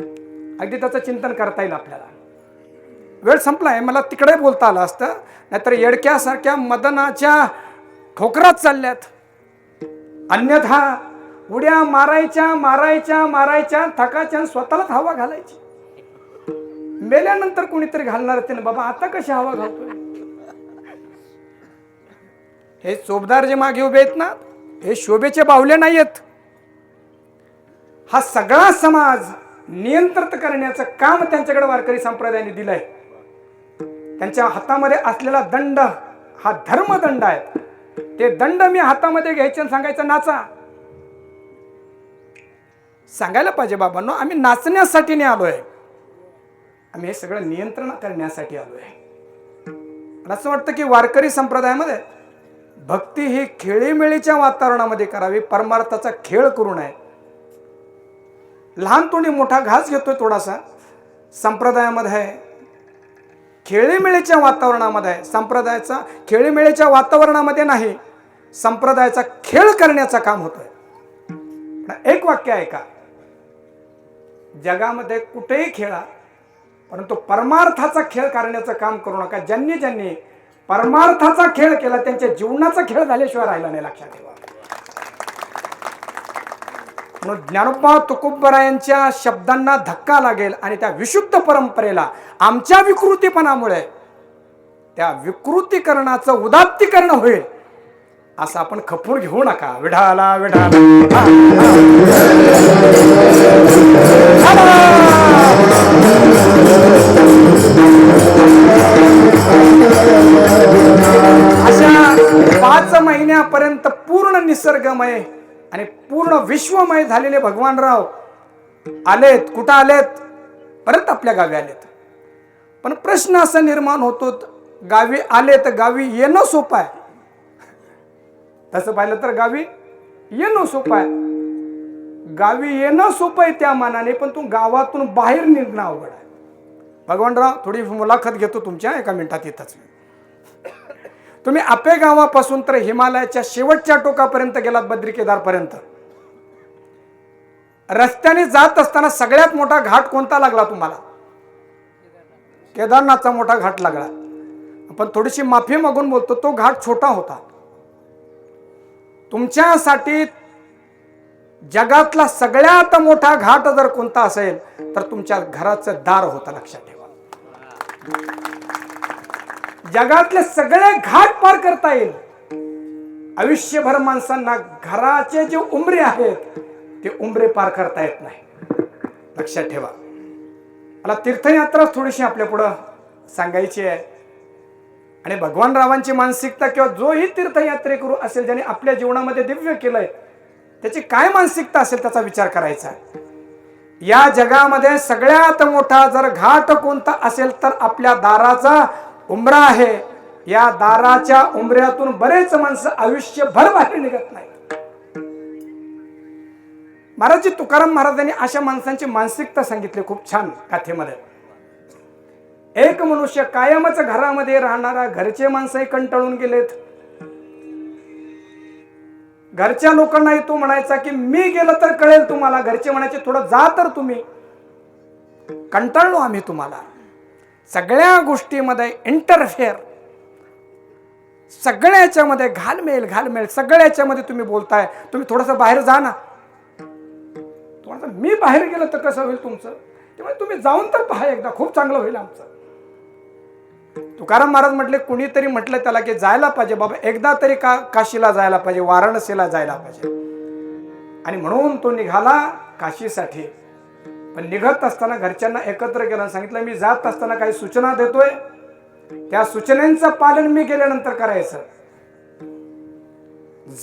अगदी त्याचं चिंतन करता येईल आपल्याला. वेळ संपलाय मला तिकडे बोलता आलं असतं. नाहीतर येडक्यासारख्या मदनाच्या ठोकरात चालल्यात. अन्यथा उड्या मारायच्या मारायच्या मारायच्या थकाच्या आणि स्वतःलाच हवा घालायची. मेल्यानंतर कोणीतरी घालणार ते ना बाबा आता कशी हवा घालतोय? हे चोपदार जे मागे उभे आहेत ना हे शोभेचे बाहुले नाही आहेत हा सगळा समाज नियंत्रित करण्याचं काम त्यांच्याकडे वारकरी संप्रदायाने दिलंय. त्यांच्या हातामध्ये असलेला दंड हा धर्मदंड आहे. ते दंड मी हातामध्ये घ्यायचे आणि सांगायचं नाचा. सांगायला पाहिजे बाबांनो आम्ही नाचण्यासाठी नाही आलोय. आम्ही हे सगळं नियंत्रण करण्यासाठी आलोय. मला असं वाटतं की वारकरी संप्रदायामध्ये भक्ती ही खेळीमेळीच्या वातावरणामध्ये करावी परमार्थाचा खेळ करू नये. लहान तोंडी मोठा घास घेतोय थोडासा. संप्रदायामध्ये आहे. खेळीमेळीच्या वातावरणामध्ये आहे. संप्रदायाचा खेळीमेळीच्या वातावरणामध्ये नाही संप्रदायाचा खेळ करण्याचं काम होतोय. एक वाक्य आहे का जगामध्ये कुठेही खेळा परंतु परमार्थाचा खेळ करण्याचं काम करू नका. ज्यांनी ज्यांनी परमार्थाचा खेळ केला त्यांच्या जीवनाचा खेळ झाल्याशिवाय राहिला नाही लक्षात ठेवा. म्हणून ज्ञानोबा तुकोबरायांच्या शब्दांना धक्का लागेल आणि त्या विशुद्ध परंपरेला आमच्या विकृतीपणामुळे त्या विकृतीकरणाचं उदात्तीकरण होईल असं आपण खपून घेऊ नका. विढाला विढाला. अशा पाच महिन्यापर्यंत पूर्ण निसर्गमय आणि पूर्ण विश्वमय झालेले भगवानराव आलेत कुठं आलेत? परत आपल्या गावी आलेत. पण प्रश्न असा निर्माण होतो गावी आले तर गावी येणं सोपं आहे. तसं पाहिलं तर गावी येणं सोपं आहे. गावी येणं सोपं आहे त्या मानाने पण तू गावातून बाहेर निघणं अवघड आहे. भगवानराव थोडी मुलाखत घेतो तुमच्या एका मिनिटात येतच तुम्ही आपे गावापासून तर हिमालयाच्या शेवटच्या टोकापर्यंत गेलात बद्री केदारपर्यंत रस्त्याने जात असताना सगळ्यात मोठा घाट कोणता लागला तुम्हाला? केदारनाथचा मोठा घाट लागला. पण थोडीशी माफी मागून बोलतो तो घाट छोटा होता. तुमच्यासाठी जगातला सगळ्यात मोठा घाट जर कोणता असेल तर तुमच्या घराचं दार होतं लक्षात ठेवा. जगातले सगळे घाट पार करता येईल. आयुष्यभर माणसांना घराचे जे उमरे आहेत ते उमरे पार करता येत नाही. लक्षात ठेवा. मला तीर्थयात्रा थोडीशी आपल्या पुढं सांगायची आहे. आणि भगवान रावांची मानसिकता किंवा जोही तीर्थयात्रेकरू असेल ज्याने आपल्या जीवनामध्ये दिव्य केलंय त्याची काय मानसिकता असेल त्याचा विचार करायचा या जगामध्ये सगळ्यात मोठा जर घाट कोणता असेल तर आपल्या दाराचा उमरा आहे. या दाराच्या उमऱ्यातून बरेच माणसं आयुष्यभर बाहेर निघत नाही महाराजजी तुकाराम महाराजांनी अशा माणसांची मानसिकता सांगितली खूप छान कथेमध्ये. एक मनुष्य कायमच घरामध्ये राहणारा घरचे माणसंही कंटाळून गेलेत. घरच्या लोकांनाही तो म्हणायचा की मी गेलं तर कळेल तुम्हाला घरचे म्हणायचे थोडं जा तर तुम्ही. कंटाळलो आम्ही तुम्हाला. सगळ्या गोष्टीमध्ये इंटरफेअर सगळ्या याच्यामध्ये घालमेल घालमेल. सगळ्या याच्यामध्ये तुम्ही बोलताय. तुम्ही थोडंसं बाहेर जा ना. तुम्हाला मी बाहेर गेलो तर कसं होईल तुमचं? त्यामुळे तुम्ही जाऊन तर पहा एकदा. खूप चांगलं होईल आमचं. तुकाराम महाराज म्हटले कुणीतरी म्हटलं त्याला की जायला पाहिजे. बाबा एकदा तरी का काशीला जायला पाहिजे वाराणसीला जायला पाहिजे. आणि म्हणून तो निघाला काशीसाठी. पण निघत असताना घरच्यांना एकत्र केलं. सांगितलं मी जात असताना काही सूचना देतोय. त्या सूचनेचं पालन मी केल्यानंतर करायचं.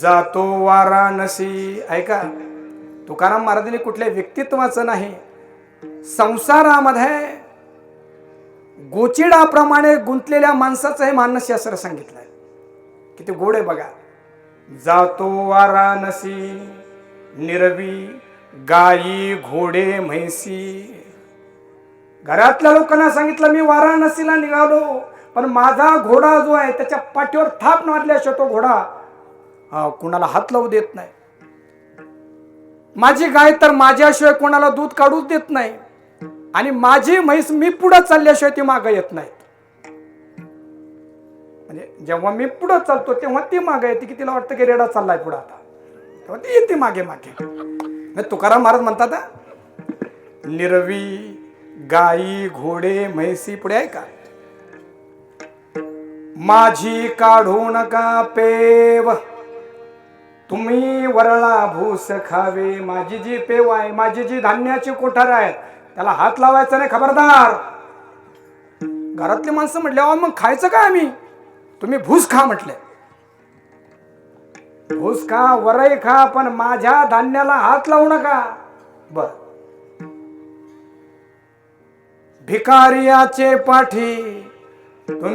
जातो वाराणसी. ऐका तुकाराम महाराजांनी कुठल्या व्यक्तित्वाचं नाही. संसारामध्ये गोचिडाप्रमाणे गुंतलेल्या माणसाचं हे मानसशास्त्र सांगितलंय. किती गोड आहे बघा. जातो वाराणसी निरवी गायी घोडे म्हैसी. घरातल्या लोकांना सांगितलं मी वाराणसीला निघालो पण माझा घोडा जो आहे त्याच्या पाठीवर थाप मारल्याशिवाय तो घोडा कुणाला हात लावू देत नाही. माझी गाय तर माझ्याशिवाय कोणाला दूध काढूच देत नाही. आणि माझी म्हैस मी पुढं चालल्याशिवाय ती मागं येत नाहीत म्हणजे जेव्हा मी पुढं चालतो तेव्हा ती मागं येते की तिला वाटतं की रेडा चाललाय पुढं आता. तेव्हा ती येते मागे मागे. म्हणजे तुकाराम महाराज म्हणतात निरवी गाई घोडे म्हैसी पुढे आहे का माझी काढू नका पेव. तुम्ही वरळा भूस खावे. माझी जी पेव आहे माझी जी धान्याची कोठार आहेत त्याला हात लावायचा नाही खबरदार. घरातली माणसं म्हटले मग खायचं का आम्ही? तुम्ही भूस खा म्हटले. भूस खा वरई खा पण माझ्या धान्याला हात लावू नका. बर. भिकारियाचे पाठी तुम्ही